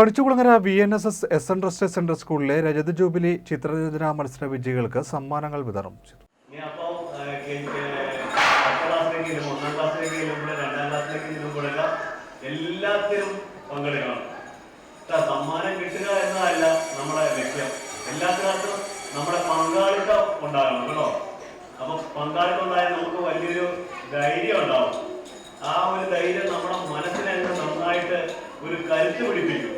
Kadichukulangara V N S S S N trust central സ്കൂളിലെ രജത jubilee ചിത്രരചനാ മത്സര വിജയികൾക്ക് സമ്മാനങ്ങൾ വിതരണം ചെയ്തു. സമ്മാനം കിട്ടുക എന്നതല്ല നമ്മുടെ ലക്ഷ്യം. എല്ലാത്തിനകത്തും നമ്മുടെ പങ്കാളിത്തം ഉണ്ടാകണം കേട്ടോ. അപ്പൊ പങ്കാളിത്തം ഉണ്ടായാൽ നമുക്ക് വലിയൊരു ധൈര്യം ഉണ്ടാവും. ആ ഒരു ധൈര്യം നമ്മുടെ മനസ്സിനെ നന്നായിട്ട് ഒരു കരുത്ത് പിടിപ്പിക്കും.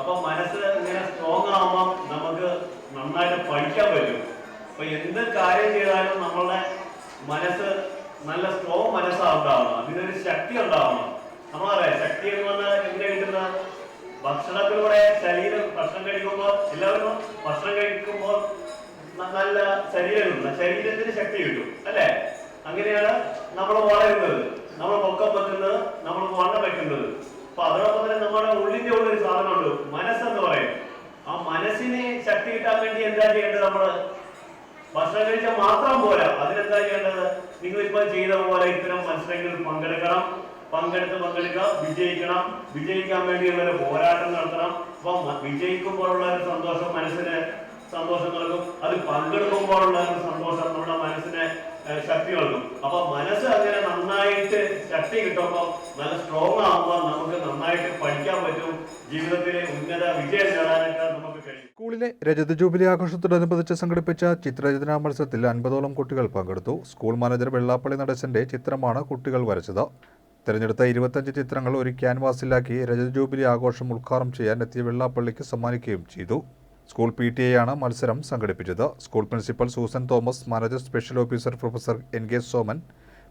അപ്പൊ മനസ്സ് ഇങ്ങനെ സ്ട്രോങ് ആവുമ്പോൾ നമുക്ക് നന്നായിട്ട് പഠിക്കാൻ പറ്റും. അപ്പൊ എന്ത് കാര്യം ചെയ്താലും നമ്മളുടെ മനസ്സ് നല്ല സ്ട്രോങ് മനസ്സാവുണ്ടാവണം അതിനൊരു ശക്തി ഉണ്ടാവണം. നമ്മളറിയാം ശക്തി എന്ന് പറഞ്ഞാൽ എങ്ങനെ കിട്ടുന്ന? ഭക്ഷണത്തിലൂടെ ശരീരം ഭക്ഷണം കഴിക്കുമ്പോൾ എല്ലാവരും ഭക്ഷണം കഴിക്കുമ്പോൾ നല്ല ശരീരം ശരീരത്തിന് ശക്തി കിട്ടും. അല്ലേ? അങ്ങനെയാണ് നമ്മൾ വളരുന്നത്. നമ്മൾ പൊക്കം വെക്കുന്നത് നമ്മൾ വണ്ണം വെക്കുന്നത്. അപ്പൊ അതോടൊപ്പം തന്നെ നമ്മുടെ ഉള്ളിന്റെ ഉള്ളിൽ ഒരു സാധനമുണ്ട് മനസ്സെന്ന് പറയും ആ മനസ്സിന് ശക്തി കിട്ടാൻ വേണ്ടി എന്താ ചെയ്യേണ്ടത് നമ്മൾ ഭക്ഷണം കഴിച്ചാൽ മാത്രം പോരാ. അതിനെന്താ ചെയ്യേണ്ടത്? നിങ്ങൾ ഇപ്പൊ ചെയ്ത പോലെ ഇത്തരം മത്സരങ്ങളിൽ പങ്കെടുക്കണം. പങ്കെടുത്ത് പങ്കെടുക്കുക വിജയിക്കണം. വിജയിക്കാൻ വേണ്ടിയുള്ള ഒരു പോരാട്ടം നടത്തണം. അപ്പൊ വിജയിക്കുമ്പോഴുള്ള ഒരു സന്തോഷം മനസ്സിന് സന്തോഷം നൽകും. അത് പങ്കെടുക്കുമ്പോഴുള്ള ഒരു ഏഹ്, ശക്തി അപ്പൊ മനസ്സ് അങ്ങനെ നന്നായിട്ട് ശക്തി കിട്ടുമ്പോൾ നല്ല സ്ട്രോങ് ആകുമ്പോൾ നമുക്ക് നന്നായിട്ട് പഠിക്കാൻ പറ്റും. ജീവിതത്തിലെ ഉന്നത വിജയം നേടാനൊക്കെ നമുക്ക് കഴിയും. സ്കൂളിലെ രജത ജൂബിലി ആഘോഷത്തോടനുബന്ധിച്ച് സംഘടിപ്പിച്ച ചിത്രരചനാ മത്സരത്തിൽ അൻപതോളം കുട്ടികൾ പങ്കെടുത്തു. സ്കൂൾ മാനേജർ വെള്ളാപ്പള്ളി നടേശന്റെ ചിത്രമാണ് കുട്ടികൾ വരച്ചത്. തിരഞ്ഞെടുത്ത ഇരുപത്തഞ്ച് ചിത്രങ്ങൾ ഒരു ക്യാൻവാസിലാക്കി രജത ജൂബിലി ആഘോഷം ഉദ്ഘാടനം ചെയ്യാൻ എത്തിയ വെള്ളാപ്പള്ളിക്ക് സമ്മാനിക്കുകയും ചെയ്തു. സ്കൂൾ പി ടി ആണ് മത്സരം സംഘടിപ്പിച്ചത്. School principal Susan Thomas manager special officer professor N K Soman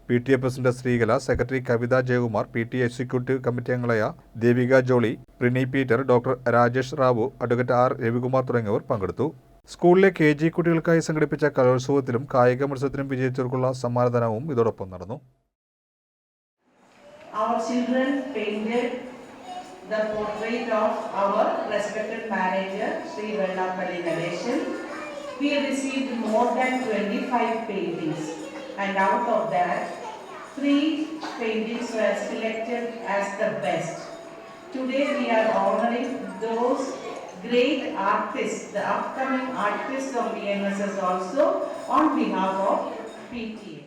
P T A president Sreekala secretary Kavitha Jayakumar P T executive committee അംഗങ്ങളായ Devika Jolly Rini Peter doctor Rajesh Rao advocate R Ravikumar തുടങ്ങിയവർ പങ്കെടുത്തു. സ്കൂളിലെ K G കുട്ടികൾക്കായി സംഘടിപ്പിച്ച കലോത്സവത്തിലും കായിക മത്സരത്തിലും വിജയിച്ചവർക്കുള്ള സമ്മാനദാനവും ഇതോടൊപ്പം നടന്നു. Our children painted the portrait of our respected manager, Sri Vellapalli Nadeshan. We received more than 25 paintings and out of that, three paintings were selected as the best. Today we are honoring those great artists, the upcoming artists of VNSS also on behalf of PTA.